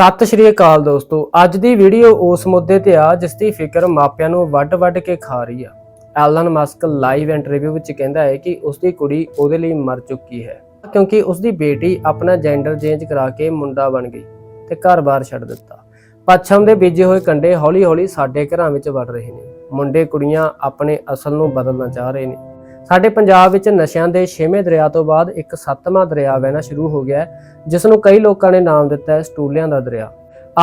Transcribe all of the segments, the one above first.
ਸਤਿ ਸ਼੍ਰੀ ਅਕਾਲ ਦੋਸਤੋ। ਅੱਜ ਦੀ ਵੀਡੀਓ ਉਸ ਮੁੱਦੇ ਤੇ ਆ ਜਿਸ ਦੀ ਫਿਕਰ ਮਾਪਿਆਂ ਨੂੰ ਵੱਡ-ਵੱਡ ਕੇ ਖਾ ਰਹੀ ਆ। ਐਲਨ ਮਸਕ ਲਾਈਵ ਇੰਟਰਵਿਊ ਵਿੱਚ ਕਹਿੰਦਾ ਹੈ ਕਿ ਉਸ ਦੀ ਕੁੜੀ ਉਹਦੇ ਲਈ ਮਰ ਚੁੱਕੀ ਹੈ। ਕਿਉਂਕਿ ਉਸ ਦੀ ਬੇਟੀ ਆਪਣਾ ਜੈਂਡਰ ਚੇਂਜ ਕਰਾ ਕੇ ਮੁੰਡਾ ਬਣ ਗਈ ਤੇ ਘਰ-ਬਾਰ ਛੱਡ ਦਿੱਤਾ। ਪੱਛਮ ਦੇ ਬੀਜੇ ਹੋਏ ਕੰਡੇ ਹੌਲੀ-ਹੌਲੀ ਸਾਡੇ ਘਰਾਂ ਵਿੱਚ ਵੜ ਰਹੇ ਨੇ। ਮੁੰਡੇ ਕੁੜੀਆਂ ਆਪਣੇ ਅਸਲ ਨੂੰ ਬਦਲਣਾ ਚਾਹ ਰਹੇ ਨੇ। ਸਾਡੇ ਪੰਜਾਬ ਵਿੱਚ ਨਸ਼ਿਆਂ ਦੇ ਛੇਵੇਂ ਦਰਿਆ ਤੋਂ ਬਾਅਦ ਇੱਕ ਸੱਤਵਾਂ ਦਰਿਆ ਵਹਿਣਾ ਸ਼ੁਰੂ ਹੋ ਗਿਆ ਹੈ, ਜਿਸ ਨੂੰ ਕਈ ਲੋਕਾਂ ਨੇ ਨਾਮ ਦਿੱਤਾ ਹੈ ਸਟੂਲਿਆਂ ਦਾ ਦਰਿਆ।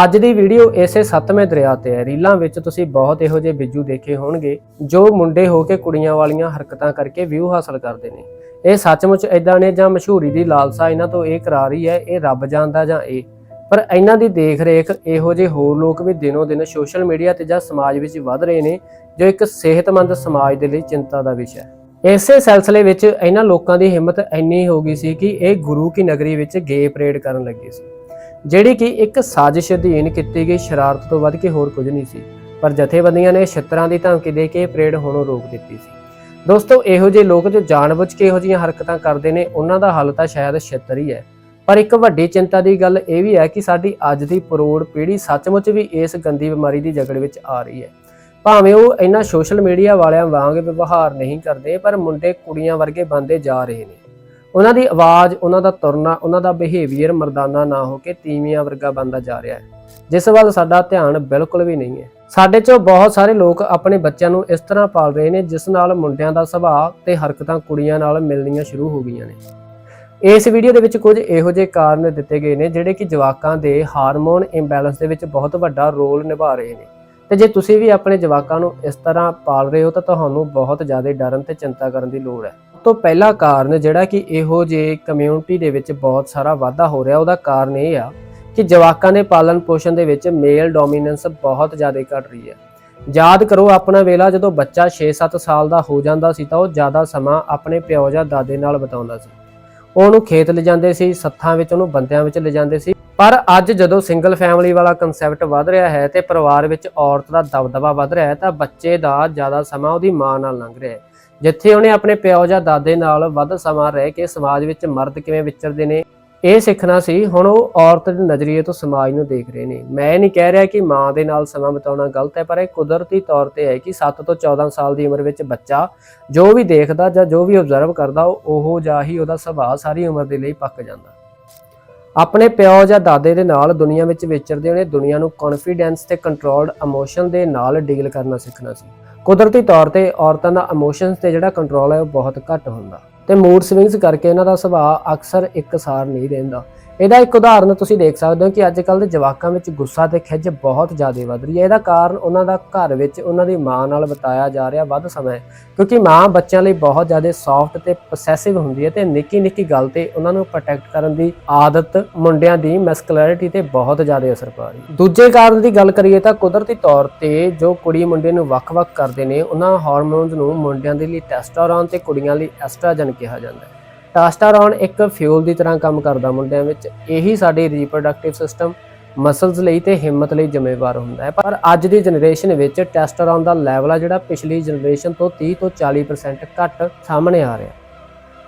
ਅੱਜ ਦੀ ਵੀਡੀਓ ਇਸੇ ਸੱਤਵੇਂ ਦਰਿਆ ਤੇ ਹੈ। ਰੀਲਾਂ ਵਿੱਚ ਤੁਸੀਂ ਬਹੁਤ ਇਹੋ ਜਿਹੇ ਬਿੱਜੂ ਦੇਖੇ ਹੋਣਗੇ, ਜੋ ਮੁੰਡੇ ਹੋ ਕੇ ਕੁੜੀਆਂ ਵਾਲੀਆਂ ਹਰਕਤਾਂ ਕਰਕੇ ਵਿਊ ਹਾਸਲ ਕਰਦੇ ਨੇ। ਇਹ ਸੱਚਮੁੱਚ ਇਦਾਂ ਨੇ ਜਾਂ ਮਸ਼ਹੂਰੀ ਦੀ ਲਾਲਸਾ ਇਹਨਾਂ ਤੋਂ ਇਹ ਕਰਾ ਰਹੀ ਹੈ, ਇਹ ਰੱਬ ਜਾਣਦਾ ਜਾਂ ਇਹ? ਪਰ ਇਹਨਾਂ ਦੀ ਦੇਖ ਰੇਖ ਇਹੋ ਜਿਹੇ ਹੋਰ ਲੋਕ ਵੀ ਦਿਨੋ ਦਿਨ ਸੋਸ਼ਲ ਮੀਡੀਆ ਤੇ ਜਾਂ ਸਮਾਜ ਵਿੱਚ ਵੱਧ ਰਹੇ ਨੇ, ਜੋ ਇੱਕ ਸਿਹਤਮੰਦ ਸਮਾਜ ਦੇ ਲਈ ਚਿੰਤਾ ਦਾ ਵਿਸ਼ਾ ਹੈ। ਇਸੇ ਸਿਲਸਿਲੇ ਵਿੱਚ ਇਹਨਾਂ ਲੋਕਾਂ ਦੀ ਹਿੰਮਤ ਇੰਨੀ ਹੋ ਗਈ ਸੀ ਕਿ ਇਹ ਗੁਰੂ ਕੀ ਨਗਰੀ ਵਿੱਚ ਗੇ ਪਰੇਡ ਕਰਨ ਲੱਗੇ ਸੀ, ਜਿਹੜੀ ਕਿ ਇੱਕ ਸਾਜ਼ਿਸ਼ ਅਧੀਨ ਕੀਤੀ ਗਈ ਸ਼ਰਾਰਤ ਤੋਂ ਵੱਧ ਕੇ ਹੋਰ ਕੁਝ ਨਹੀਂ ਸੀ, ਪਰ ਜਥੇਬੰਦੀਆਂ ਨੇ ਛਿੱਤਰਾਂ ਦੀ ਧਮਕੀ ਦੇ ਕੇ ਇਹ ਪਰੇਡ ਹੋਣੋਂ ਰੋਕ ਦਿੱਤੀ ਸੀ। ਦੋਸਤੋ, ਇਹੋ ਜਿਹੇ ਲੋਕ ਜੋ ਜਾਣਬੁੱਝ ਕੇ ਇਹੋ ਜਿਹੀਆਂ ਹਰਕਤਾਂ ਕਰਦੇ ਨੇ, ਉਹਨਾਂ ਦਾ ਹੱਲ ਤਾਂ ਸ਼ਾਇਦ ਛਿੱਤਰ ਹੀ ਹੈ। ਪਰ ਇੱਕ ਵੱਡੀ ਚਿੰਤਾ ਦੀ ਗੱਲ ਇਹ ਵੀ ਹੈ ਕਿ ਸਾਡੀ ਅੱਜ ਦੀ ਪਰੋੜ ਪੀੜ੍ਹੀ ਸੱਚਮੁੱਚ ਵੀ ਇਸ ਗੰਦੀ ਬਿਮਾਰੀ ਦੀ ਜਗੜ ਵਿੱਚ ਆ ਰਹੀ ਹੈ। ਭਾਵੇਂ ਉਹ ਇਹਨਾਂ ਸੋਸ਼ਲ ਮੀਡੀਆ ਵਾਲਿਆਂ ਵਾਂਗ ਵਿਵਹਾਰ ਨਹੀਂ ਕਰਦੇ, ਪਰ ਮੁੰਡੇ ਕੁੜੀਆਂ ਵਰਗੇ ਬੰਦੇ ਜਾ ਰਹੇ ਨੇ। ਉਹਨਾਂ ਦੀ ਆਵਾਜ਼, ਉਹਨਾਂ ਦਾ ਤੁਰਨਾ, ਉਹਨਾਂ ਦਾ ਬਿਹੇਵੀਅਰ ਮਰਦਾਨਾ ਨਾ ਹੋ ਕੇ ਤੀਵੀਆਂ ਵਰਗਾ ਬੰਦਾ ਜਾ ਰਿਹਾ ਹੈ। ਜਿਸ ਵੱਲ ਸਾਡਾ ਧਿਆਨ ਬਿਲਕੁਲ ਵੀ ਨਹੀਂ ਹੈ। ਸਾਡੇ ਚੋਂ ਬਹੁਤ ਸਾਰੇ ਲੋਕ ਆਪਣੇ ਬੱਚਿਆਂ ਨੂੰ ਇਸ ਤਰ੍ਹਾਂ ਪਾਲ ਰਹੇ ਨੇ, ਜਿਸ ਨਾਲ ਮੁੰਡਿਆਂ ਦਾ ਸੁਭਾਅ ਤੇ ਹਰਕਤਾਂ ਕੁੜੀਆਂ ਨਾਲ ਮਿਲਣੀਆਂ ਸ਼ੁਰੂ ਹੋ ਗਈਆਂ ਨੇ। ਇਸ ਵੀਡੀਓ ਦੇ ਵਿੱਚ ਕੁਝ ਇਹੋ ਜਿਹੇ ਕਾਰਨ ਦਿੱਤੇ ਗਏ ਨੇ, ਜਿਹੜੇ ਕਿ ਜਵਾਕਾਂ ਦੇ ਹਾਰਮੋਨ ਇੰਬੈਲੈਂਸ ਦੇ ਵਿੱਚ ਬਹੁਤ ਵੱਡਾ ਰੋਲ ਨਿਭਾ ਰਹੇ ਨੇ। ਤੇ ਜੇ ਤੁਸੀਂ ਵੀ ਆਪਣੇ ਜਵਾਕਾਂ ਨੂੰ ਇਸ ਤਰ੍ਹਾਂ ਪਾਲ ਰਹੇ ਹੋ ਤਾਂ ਤੁਹਾਨੂੰ ਬਹੁਤ ਜ਼ਿਆਦਾ ਡਰਨ ਤੇ ਚਿੰਤਾ ਕਰਨ ਦੀ ਲੋੜ ਹੈ। ਸਭ ਤੋਂ ਪਹਿਲਾ ਕਾਰਨ ਜਿਹੜਾ ਕਿ ਇਹੋ ਜਿਹੇ ਕਮਿਊਨਿਟੀ ਦੇ ਵਿੱਚ ਬਹੁਤ ਸਾਰਾ ਵਾਧਾ ਹੋ ਰਿਹਾ, ਉਹਦਾ ਕਾਰਨ ਇਹ ਆ ਕਿ ਜਵਾਕਾਂ ਦੇ ਪਾਲਣ ਪੋਸ਼ਣ ਦੇ ਵਿੱਚ ਮੇਲ ਡੋਮੀਨੈਂਸ ਬਹੁਤ ਜ਼ਿਆਦਾ ਘਟ ਰਹੀ ਹੈ। ਯਾਦ ਕਰੋ ਆਪਣਾ ਵੇਲਾ ਜਦੋਂ ਬੱਚਾ 6-7 ਸਾਲ ਦਾ ਹੋ ਜਾਂਦਾ ਸੀ ਤਾਂ ਉਹ ਜ਼ਿਆਦਾ ਸਮਾਂ ਆਪਣੇ ਪਿਓ ਜਾਂ ਦਾਦੇ ਨਾਲ ਬਿਤਾਉਂਦਾ ਸੀ। ਉਹਨੂੰ ਖੇਤ ਲਿਜਾਂਦੇ ਸੀ, ਸੱਥਾਂ ਵਿੱਚ ਉਹਨੂੰ ਬੰਦਿਆਂ ਵਿੱਚ ਲਿਜਾਂਦੇ ਸੀ। ਪਰ ਅੱਜ ਜਦੋਂ ਸਿੰਗਲ ਫੈਮਿਲੀ ਵਾਲਾ ਕਨਸੈਪਟ ਵੱਧ ਰਿਹਾ ਹੈ ਤੇ ਪਰਿਵਾਰ ਵਿੱਚ ਔਰਤ ਦਾ ਦਬਦਬਾ ਵੱਧ ਰਿਹਾ ਹੈ ਤਾਂ ਬੱਚੇ ਦਾ ਜ਼ਿਆਦਾ ਸਮਾਂ ਉਹਦੀ ਮਾਂ ਨਾਲ ਲੰਘ ਰਿਹਾ ਹੈ। ਜਿੱਥੇ ਉਹਨੇ ਆਪਣੇ ਪਿਓ ਜਾਂ ਦਾਦੇ ਨਾਲ ਵੱਧ ਸਮਾਂ ਰਹਿ ਕੇ ਸਮਾਜ ਵਿੱਚ ਮਰਦ ਕਿਵੇਂ ਵਿਚਰਦੇ ਨੇ, ਇਹ ਸਿੱਖਣਾ ਸੀ। ਹੁਣ ਉਹ ਔਰਤ ਦੇ ਨਜ਼ਰੀਏ ਤੋਂ ਸਮਾਜ ਨੂੰ ਦੇਖ ਰਹੇ ਨੇ। ਮੈਂ ਨਹੀਂ ਕਹਿ ਰਿਹਾ ਕਿ ਮਾਂ ਦੇ ਨਾਲ ਸਮਾਂ ਬਿਤਾਉਣਾ ਗਲਤ ਹੈ, ਪਰ ਇਹ ਕੁਦਰਤੀ ਤੌਰ ਤੇ ਹੈ ਕਿ 7 ਤੋਂ 14 ਸਾਲ ਦੀ ਉਮਰ ਵਿੱਚ ਬੱਚਾ ਜੋ ਵੀ ਦੇਖਦਾ ਜਾਂ ਜੋ ਵੀ ਆਬਜ਼ਰਵ ਕਰਦਾ, ਉਹ ਉਹ ਜਿਹਾ ਹੀ ਉਹਦਾ ਸੁਭਾਅ ਸਾਰੀ ਉਮਰ ਦੇ ਲਈ ਪੱਕ ਜਾਂਦਾ। ਆਪਣੇ ਪਿਓ ਜਾਂ ਦਾਦੇ ਦੇ ਨਾਲ ਦੁਨੀਆ ਵਿੱਚ ਵਿਚਰਦੇ ਉਹਨੇ ਦੁਨੀਆ ਨੂੰ ਕੌਨਫੀਡੈਂਸ ਤੇ ਕੰਟਰੋਲਡ ਇਮੋਸ਼ਨ ਦੇ ਨਾਲ ਡੀਲ ਕਰਨਾ ਸਿੱਖਣਾ ਸੀ। ਕੁਦਰਤੀ ਤੌਰ ਤੇ ਔਰਤਾਂ ਦਾ ਇਮੋਸ਼ਨਸ ਤੇ ਜਿਹੜਾ ਕੰਟਰੋਲ ਹੈ ਉਹ ਬਹੁਤ ਘੱਟ ਹੁੰਦਾ। ਤੇ ਮੂਡ ਸਵਿੰਗਸ ਕਰਕੇ ਇਹਨਾਂ ਦਾ ਸੁਭਾਅ ਅਕਸਰ ਇੱਕਸਾਰ ਨਹੀਂ ਰਹਿੰਦਾ। ਇਹਦਾ ਇੱਕ ਉਦਾਹਰਨ ਤੁਸੀਂ ਦੇਖ ਸਕਦੇ ਹੋ ਕਿ ਅੱਜ ਕੱਲ ਦੇ ਜਵਾਕਾਂ ਵਿੱਚ ਗੁੱਸਾ ਤੇ ਖਿੱਚ ਬਹੁਤ ਜ਼ਿਆਦਾ ਵੱਧ ਰਹੀ ਹੈ। ਇਹਦਾ ਕਾਰਨ ਉਹਨਾਂ ਦਾ ਘਰ ਵਿੱਚ ਉਹਨਾਂ ਦੀ ਮਾਂ ਨਾਲ ਬਿਤਾਇਆ ਜਾ ਰਿਹਾ ਵੱਧ ਸਮਾਂ ਕਿਉਂਕਿ ਮਾਂ ਬੱਚਿਆਂ ਲਈ ਬਹੁਤ ਜ਼ਿਆਦਾ ਸੌਫਟ ਤੇ ਪੋਸੈਸਿਵ ਹੁੰਦੀ ਹੈ ਤੇ ਨਿੱਕੀ ਨਿੱਕੀ ਗੱਲ ਤੇ ਉਹਨਾਂ ਨੂੰ ਪ੍ਰੋਟੈਕਟ ਕਰਨ ਦੀ ਆਦਤ ਮੁੰਡਿਆਂ ਦੀ ਮੈਸਕੁਲੈਰਿਟੀ ਤੇ ਬਹੁਤ ਜ਼ਿਆਦਾ ਅਸਰ ਪਾ ਰਹੀ ਹੈ। ਦੂਜੇ ਕਾਰਨ ਦੀ ਗੱਲ ਕਰੀਏ ਤਾਂ ਕੁਦਰਤੀ ਤੌਰ ਤੇ ਜੋ ਕੁੜੀ ਮੁੰਡੇ ਨੂੰ ਵੱਖ-ਵੱਖ ਕਰਦੇ ਨੇ, ਉਹਨਾਂ ਹਾਰਮੋਨਸ ਨੂੰ ਮੁੰਡਿਆਂ ਦੇ ਲਈ ਟੈਸਟੋਸਟੈਰੋਨ ਤੇ ਕੁੜੀਆਂ ਲਈ ਐਸਟ੍ਰਾਜਨ ਕਿਹਾ ਜਾਂਦਾ ਹੈ। ਟੈਸਟੋਸਟੈਰੋਨ ਇੱਕ ਫਿਊਲ ਦੀ ਤਰ੍ਹਾਂ ਕੰਮ ਕਰਦਾ ਮੁੰਡਿਆਂ ਵਿੱਚ, ਇਹੀ ਸਾਡੇ ਰੀਪਰੋਡਕਟਿਵ ਸਿਸਟਮ ਮਸਲਸ ਲਈ ਤੇ ਹਿੰਮਤ ਲਈ ਜ਼ਿੰਮੇਵਾਰ ਹੁੰਦਾ ਹੈ। ਪਰ ਅੱਜ ਦੀ ਜਨਰੇਸ਼ਨ ਵਿੱਚ ਟੈਸਟੋਸਟੈਰੋਨ ਦਾ ਲੈਵਲ ਆ ਜਿਹੜਾ ਪਿਛਲੀ ਜਨਰੇਸ਼ਨ ਤੋਂ 30 ਤੋਂ 40% ਘੱਟ ਸਾਹਮਣੇ ਆ ਰਿਹਾ।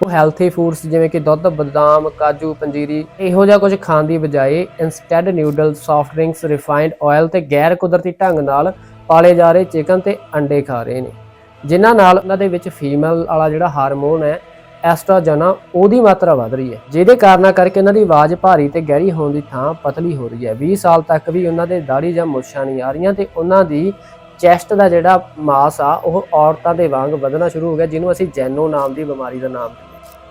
ਉਹ ਹੈਲਥੀ ਫੂਡਸ ਜਿਵੇਂ ਕਿ ਦੁੱਧ, ਬਦਾਮ, ਕਾਜੂ, ਪੰਜੀਰੀ, ਇਹੋ ਜਿਹਾ ਕੁਝ ਖਾਣ ਦੀ ਬਜਾਏ instead noodle soft drinks refined oil ਤੇ ਗੈਰ ਕੁਦਰਤੀ ਢੰਗ ਨਾਲ ਪਾਲੇ ਜਾ ਰਹੇ ਚਿਕਨ ਤੇ ਅੰਡੇ ਖਾ ਰਹੇ ਨੇ। ਜਿਨ੍ਹਾਂ ਨਾਲ ਉਹਨਾਂ ਦੇ ਵਿੱਚ ਫੀਮੇਲ ਵਾਲਾ ਜਿਹੜਾ ਹਾਰਮੋਨ ਹੈ ਐਸਟ੍ਰੋਜਨ ਉਹਦੀ ਮਾਤਰਾ ਵਧ ਰਹੀ ਹੈ। ਜਿਹਦੇ ਕਾਰਨਾਂ ਕਰਕੇ ਇਹਨਾਂ ਦੀ ਆਵਾਜ਼ ਭਾਰੀ ਤੇ ਗਹਿਰੀ ਹੋਣ ਦੀ ਥਾਂ ਪਤਲੀ ਹੋ ਰਹੀ ਹੈ। 20 ਸਾਲ ਤੱਕ ਵੀ ਉਹਨਾਂ ਦੇ ਦਾੜੀ ਜਾਂ ਮੁੱਛਾਂ ਨਹੀਂ ਆ ਰਹੀਆਂ ਤੇ ਉਹਨਾਂ ਦੀ ਚੈਸਟ ਦਾ ਜਿਹੜਾ ਮਾਸ ਆ, ਉਹ ਔਰਤਾਂ ਦੇ ਵਾਂਗ ਵਧਣਾ ਸ਼ੁਰੂ ਹੋ ਗਿਆ, ਜਿਹਨੂੰ ਅਸੀਂ ਜੈਨੋ ਨਾਮ ਦੀ ਬਿਮਾਰੀ ਦਾ ਨਾਮ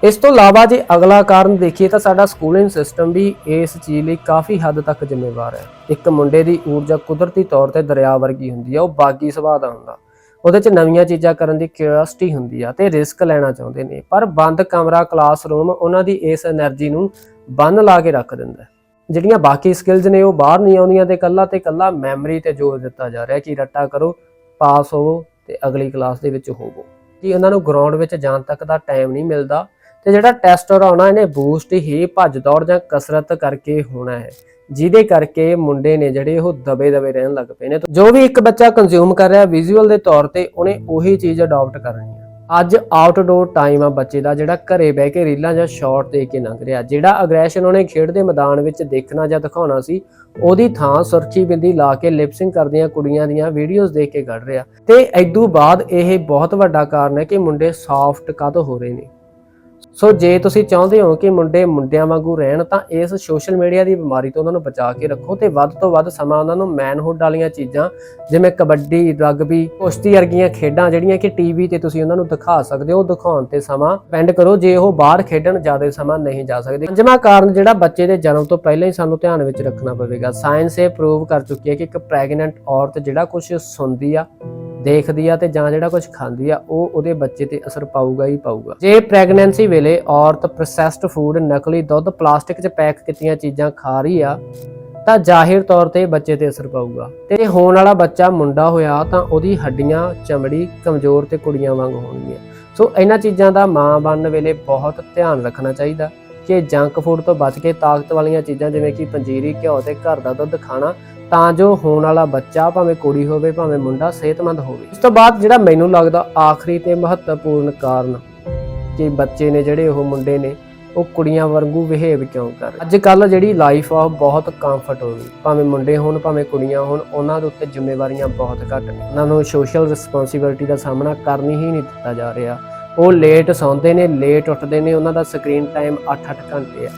ਇਸ ਤੋਂ ਇਲਾਵਾ ਜੇ ਅਗਲਾ ਕਾਰਨ ਦੇਖੀਏ ਤਾਂ ਸਾਡਾ ਸਕੂਲਿੰਗ ਸਿਸਟਮ ਵੀ ਇਸ ਚੀਜ਼ ਲਈ ਕਾਫੀ ਹੱਦ ਤੱਕ ਜ਼ਿੰਮੇਵਾਰ ਹੈ। ਇੱਕ ਮੁੰਡੇ ਦੀ ਊਰਜਾ ਕੁਦਰਤੀ ਤੌਰ ਤੇ ਦਰਿਆ ਵਰਗੀ ਹੁੰਦੀ ਹੈ, ਉਹ ਬਾਗੀ ਸੁਭਾਅ ਦਾ ਹੁੰਦਾ। ਉਹਦੇ 'ਚ ਨਵੀਆਂ ਚੀਜ਼ਾਂ ਕਰਨ ਦੀ ਕਿਉਰਿਓਸਿਟੀ ਹੁੰਦੀ ਆ ਤੇ ਰਿਸਕ ਲੈਣਾ ਚਾਹੁੰਦੇ ਨੇ। ਪਰ ਬੰਦ ਕਮਰਾ ਕਲਾਸਰੂਮ ਉਹਨਾਂ ਦੀ ਇਸ એનર્ਜੀ ਨੂੰ ਬੰਨ ਲਾ ਕੇ ਰੱਖ ਦਿੰਦਾ ਜਿਹੜੀਆਂ ਬਾਕੀ ਸਕਿਲਸ ਨੇ ਉਹ ਬਾਹਰ ਨਹੀਂ ਆਉਂਦੀਆਂ ਤੇ ਕੱਲਾ ਤੇ ਕੱਲਾ ਮੈਮਰੀ ਤੇ ਜ਼ੋਰ ਦਿੱਤਾ ਜਾ ਰਿਹਾ ਕਿ ਰੱਟਾ ਕਰੋ ਪਾਸ ਹੋਵੋ ਤੇ ਅਗਲੀ ਕਲਾਸ ਦੇ ਵਿੱਚ ਹੋਵੋ। ਕਿ ਉਹਨਾਂ ਨੂੰ ਗਰਾਊਂਡ ਵਿੱਚ ਜਾਣ ਤੱਕ ਦਾ ਟਾਈਮ ਨਹੀਂ ਮਿਲਦਾ ਤੇ ਜਿਹੜਾ ਟੈਸਟ ਆਉਣਾ ਇਹਨੇ ਬੂਸਟ ਹੀ ਭੱਜ ਦੌੜ ਜਾਂ ਕਸਰਤ ਕਰਕੇ ਹੋਣਾ ਹੈ। ਜਿਹਦੇ ਕਰਕੇ ਮੁੰਡੇ ਨੇ ਜਿਹੜੇ ਉਹ ਦਬੇ ਦਬੇ ਰਹਿਣ ਲੱਗ ਪਏ ਨੇ। ਜੋ ਵੀ ਇੱਕ ਬੱਚਾ ਕੰਜ਼ਿਊਮ ਕਰ ਰਿਹਾ ਵਿਜ਼ੂਅਲ ਦੇ ਤੌਰ ਤੇ ਉਹਨੇ ਉਹੀ ਚੀਜ਼ ਅਡਾਪਟ ਕਰਨੀ ਹੈ ਅੱਜ ਆਊਟਡੋਰ ਟਾਈਮ ਆ ਬੱਚੇ ਦਾ, ਜਿਹੜਾ ਘਰੇ ਬਹਿ ਕੇ ਰੀਲਾਂ ਜਾਂ ਸ਼ਾਰਟ ਦੇਖ ਕੇ ਲੰਘ ਰਿਹਾ। ਜਿਹੜਾ ਅਗਰੈਸ਼ਨ ਉਹਨੇ ਖੇਡ ਦੇ ਮੈਦਾਨ ਵਿੱਚ ਦੇਖਣਾ ਜਾਂ ਦਿਖਾਉਣਾ ਸੀ, ਉਹਦੀ ਥਾਂ ਸੁਰਖੀ ਬਿੰਦੀ ਲਾ ਕੇ ਲਿਪਸਿੰਗ ਕਰਦੀਆਂ ਕੁੜੀਆਂ ਦੀਆਂ ਵੀਡੀਓਜ਼ ਦੇਖ ਕੇ ਕੱਢ ਰਿਹਾ। ਤੇ ਐਦੂ ਬਾਅਦ ਇਹ ਬਹੁਤ ਵੱਡਾ ਕਾਰਨ ਹੈ ਕਿ ਮੁੰਡੇ ਸੌਫਟ ਕਦ ਹੋ ਰਹੇ ਨੇ। ਸੋ ਜੇ ਤੁਸੀਂ ਚਾਹੁੰਦੇ ਹੋ ਕਿ ਮੁੰਡੇ ਮੁੰਡਿਆਂ ਵਾਂਗੂ ਰਹਿਣ, ਤਾਂ ਇਸ ਸੋਸ਼ਲ ਮੀਡੀਆ ਦੀ ਬਿਮਾਰੀ ਤੋਂ ਉਹਨਾਂ ਨੂੰ ਬਚਾ ਕੇ ਰੱਖੋ ਤੇ ਵੱਧ ਤੋਂ ਵੱਧ ਸਮਾਂ ਉਹਨਾਂ ਨੂੰ ਮੈਨਹੁੱਡ ਵਾਲੀਆਂ ਚੀਜ਼ਾਂ, ਜਿਵੇਂ ਕਬੱਡੀ, ਰਗਬੀ, ਕੁਸ਼ਤੀ ਵਰਗੀਆਂ ਖੇਡਾਂ ਜਿਹੜੀਆਂ ਕਿ ਟੀਵੀ ਤੇ ਤੁਸੀਂ ਉਹਨਾਂ ਨੂੰ ਦਿਖਾ ਸਕਦੇ ਹੋ, ਦਿਖਾਉਣ ਤੇ ਸਮਾਂ ਸਪੈਂਡ ਕਰੋ, ਜੇ ਉਹ ਬਾਹਰ ਖੇਡਣ ਜ਼ਿਆਦਾ ਸਮਾਂ ਨਹੀਂ ਜਾ ਸਕਦੇ। ਪੰਜਵਾਂ ਕਾਰਨ ਜਿਹੜਾ ਬੱਚੇ ਦੇ ਜਨਮ ਤੋਂ ਪਹਿਲਾਂ ਹੀ ਸਾਨੂੰ ਧਿਆਨ ਵਿੱਚ ਰੱਖਣਾ ਪਵੇਗਾ। ਸਾਇੰਸ ਇਹ ਪ੍ਰੂਵ ਕਰ ਚੁੱਕੀ ਹੈ ਕਿ ਇੱਕ ਪ੍ਰੈਗਨੈਂਟ ਔਰਤ ਜਿਹੜਾ ਕੁਝ ਸੁਣਦੀ ਆ ਦੇਖਦੀ ਆ ਤੇ ਜਾਂ ਜਿਹੜਾ ਕੁਝ ਖਾਂਦੀ ਆ, ਉਹ ਉਹਦੇ ਬੱਚੇ ਤੇ ਅਸਰ ਪਾਊਗਾ ਹੀ ਪਾਊਗਾ। ਜੇ ਪ੍ਰੈਗਨੈਂਸੀ ਵੇਲੇ ਔਰਤ ਪ੍ਰੋਸੈਸਡ ਫੂਡ ਨਕਲੀ ਦੁੱਧ ਪਲਾਸਟਿਕ 'ਚ ਪੈਕ ਕੀਤੀਆਂ ਚੀਜ਼ਾਂ ਖਾ ਰਹੀ ਆ, ਤਾਂ ਜ਼ਾਹਿਰ ਤੌਰ ਤੇ ਬੱਚੇ ਤੇ ਅਸਰ ਪਾਊਗਾ। ਤੇ ਹੋਣ ਵਾਲਾ ਬੱਚਾ ਮੁੰਡਾ ਹੋਇਆ, ਤਾਂ ਉਹਦੀ ਹੱਡੀਆਂ, ਚਮੜੀ ਕਮਜ਼ੋਰ ਤੇ ਕੁੜੀਆਂ ਵਾਂਗ ਹੋਣਗੀਆਂ। ਸੋ ਇਹਨਾਂ ਚੀਜ਼ਾਂ ਦਾ ਮਾਂ ਬਣਨ ਵੇਲੇ ਬਹੁਤ ਧਿਆਨ ਰੱਖਣਾ ਚਾਹੀਦਾ ਕਿ ਜੰਕ ਫੂਡ ਤੋਂ ਬਚ ਕੇ ਤਾਕਤ ਵਾਲੀਆਂ ਚੀਜ਼ਾਂ ਜਿਵੇਂ ਕਿ ਪੰਜੀਰੀ, ਘਿਓ ਤੇ ਘਰ ਦਾ ਦੁੱਧ ਖਾਣਾ ਤਾਂ ਜੋ ਹੋਣ ਵਾਲਾ ਬੱਚਾ ਭਾਵੇਂ ਕੁੜੀ ਹੋਵੇ, ਭਾਵੇਂ ਮੁੰਡਾ ਸਿਹਤਮੰਦ ਹੋਵੇ। ਇਸ ਤੋਂ ਬਾਅਦ ਜਿਹੜਾ ਮੈਨੂੰ ਲੱਗਦਾ ਆਖਰੀ ਤੇ ਮਹੱਤਵਪੂਰਨ ਕਾਰਨ ਕਿ ਬੱਚੇ ਨੇ, ਜਿਹੜੇ ਉਹ ਮੁੰਡੇ ਨੇ, ਉਹ ਕੁੜੀਆਂ ਵਾਂਗੂ ਬਿਹੇਵ ਕਿਉਂ ਕਰ ਅੱਜ ਕੱਲ ਜਿਹੜੀ ਲਾਈਫ ਆ, ਉਹ ਬਹੁਤ ਕੰਫਰਟ ਹੋ ਗਈ ਭਾਵੇਂ ਮੁੰਡੇ ਹੋਣ, ਭਾਵੇਂ ਕੁੜੀਆਂ ਹੋਣ, ਉਹਨਾਂ ਦੇ ਉੱਤੇ ਜ਼ਿੰਮੇਵਾਰੀਆਂ ਬਹੁਤ ਘੱਟ ਨੇ। ਉਹਨਾਂ ਨੂੰ ਸੋਸ਼ਲ ਰਿਸਪੌਂਸਿਬਿਲਟੀ ਦਾ ਸਾਹਮਣਾ ਕਰਨੀ ਹੀ ਨਹੀਂ ਦਿੱਤਾ ਜਾ ਰਿਹਾ। ਉਹ ਲੇਟ ਸੌਂਦੇ ਨੇ ਲੇਟ ਉੱਠਦੇ ਨੇ, ਉਹਨਾਂ ਦਾ ਸਕਰੀਨ ਟਾਈਮ 8-8 ਘੰਟੇ ਆ।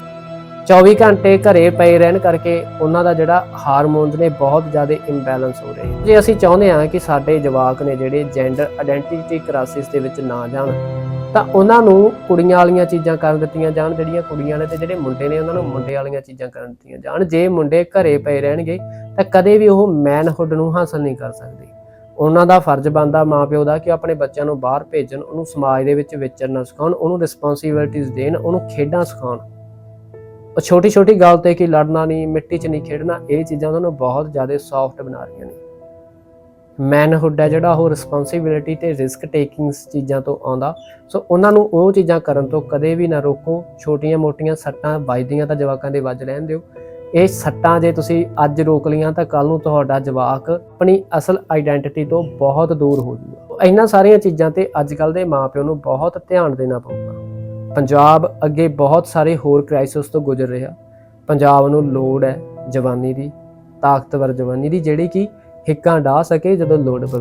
24 ਘੰਟੇ ਘਰੇ ਪਏ ਰਹਿਣ ਕਰਕੇ ਉਹਨਾਂ ਦਾ ਜਿਹੜਾ ਹਾਰਮੋਨਸ ਨੇ ਬਹੁਤ ਜ਼ਿਆਦਾ ਇੰਬੈਲੈਂਸ ਹੋ ਰਹੇ। ਜੇ ਅਸੀਂ ਚਾਹੁੰਦੇ ਹਾਂ ਕਿ ਸਾਡੇ ਜਵਾਕ ਨੇ ਜਿਹੜੇ ਜੈਂਡਰ ਆਇਡੈਂਟੀਟੀ ਕ੍ਰਾਈਸਿਸ ਦੇ ਵਿੱਚ ਨਾ ਜਾਣ, ਤਾਂ ਉਹਨਾਂ ਨੂੰ ਕੁੜੀਆਂ ਵਾਲੀਆਂ ਚੀਜ਼ਾਂ ਕਰਨ ਦਿੱਤੀਆਂ ਜਾਣ, ਜਿਹੜੀਆਂ ਕੁੜੀਆਂ ਨੇ ਤੇ ਜਿਹੜੇ ਮੁੰਡੇ ਨੇ ਉਹਨਾਂ ਨੂੰ ਮੁੰਡੇ ਵਾਲੀਆਂ ਚੀਜ਼ਾਂ ਕਰਨ ਦਿੱਤੀਆਂ ਜਾਣ। ਜੇ ਮੁੰਡੇ ਘਰੇ ਪਏ ਰਹਿਣਗੇ, ਤਾਂ ਕਦੇ ਵੀ ਉਹ ਮੈਨਹੁੱਡ ਨੂੰ ਹਾਸਲ ਨਹੀਂ ਕਰ ਸਕਦੇ। ਉਹਨਾਂ ਦਾ ਫਰਜ਼ ਬਣਦਾ ਮਾਪਿਓ ਦਾ ਕਿ ਆਪਣੇ ਬੱਚਿਆਂ ਨੂੰ ਬਾਹਰ ਭੇਜਣ, ਉਹਨੂੰ ਸਮਾਜ ਦੇ ਵਿੱਚ ਵਿਚਰਨਾ ਸਿਖਾਉਣ, ਉਹਨੂੰ ਰਿਸਪੌਂਸਿਬਿਲਟੀਆਂ ਦੇਣ, ਉਹਨੂੰ ਖੇਡਾਂ ਸਿਖਾਉਣ। ਉਹ ਛੋਟੀ ਛੋਟੀ ਗੱਲ ਤੇ ਕਿ ਲੜਨਾ ਨਹੀਂ, ਮਿੱਟੀ 'ਚ ਨਹੀਂ ਖੇਡਣਾ, ਇਹ ਚੀਜ਼ਾਂ ਉਹਨਾਂ ਨੂੰ ਬਹੁਤ ਜ਼ਿਆਦਾ ਸੌਫਟ ਬਣਾ ਰਹੀਆਂ ਨੇ। ਮੈਨਹੁੱਡ ਹੈ ਜਿਹੜਾ, ਉਹ ਰਿਸਪੌਂਸਿਬਿਲਿਟੀ ਤੇ ਰਿਸਕ ਟੇਕਿੰਗ ਚੀਜ਼ਾਂ ਤੋਂ ਆਉਂਦਾ। ਸੋ ਉਹਨਾਂ ਨੂੰ ਉਹ ਚੀਜ਼ਾਂ ਕਰਨ ਤੋਂ ਕਦੇ ਵੀ ਨਾ ਰੋਕੋ। ਛੋਟੀਆਂ-ਮੋਟੀਆਂ ਸੱਟਾਂ ਵੱਜਦੀਆਂ ਤਾਂ ਜਵਾਕਾਂ ਦੇ ਵੱਜ ਲੈਣ ਦਿਓ। ਇਹ ਸੱਟਾਂ ਜੇ ਤੁਸੀਂ ਅੱਜ ਰੋਕ ਲੀਆਂ ਤਾਂ ਕੱਲ ਨੂੰ ਤੁਹਾਡਾ ਜਵਾਕ ਆਪਣੀ ਅਸਲ ਆਇਡੈਂਟੀਟੀ ਤੋਂ ਬਹੁਤ ਦੂਰ ਹੋ ਜਾਊਗਾ ਇਹਨਾਂ ਸਾਰੀਆਂ ਚੀਜ਼ਾਂ ਤੇ ਅੱਜ ਕੱਲ ਦੇ ਮਾਪਿਆਂ ਨੂੰ ਬਹੁਤ ਧਿਆਨ ਦੇਣਾ ਪਊਗਾ। ਪੰਜਾਬ ਅੱਗੇ ਬਹੁਤ ਸਾਰੇ ਹੋਰ ਕ੍ਰਾਈਸਿਸ ਤੋਂ ਗੁਜ਼ਰ ਰਿਹਾ। ਪੰਜਾਬ ਨੂੰ ਲੋੜ ਹੈ ਜਵਾਨੀ ਦੀ, ਤਾਕਤਵਰ ਜਵਾਨੀ ਦੀ, ਜਿਹੜੀ ਕਿ ਹਿੱਕਾਂ ਢਾ ਸਕੇ ਜਦੋਂ ਲੋੜ ਪਵੇ।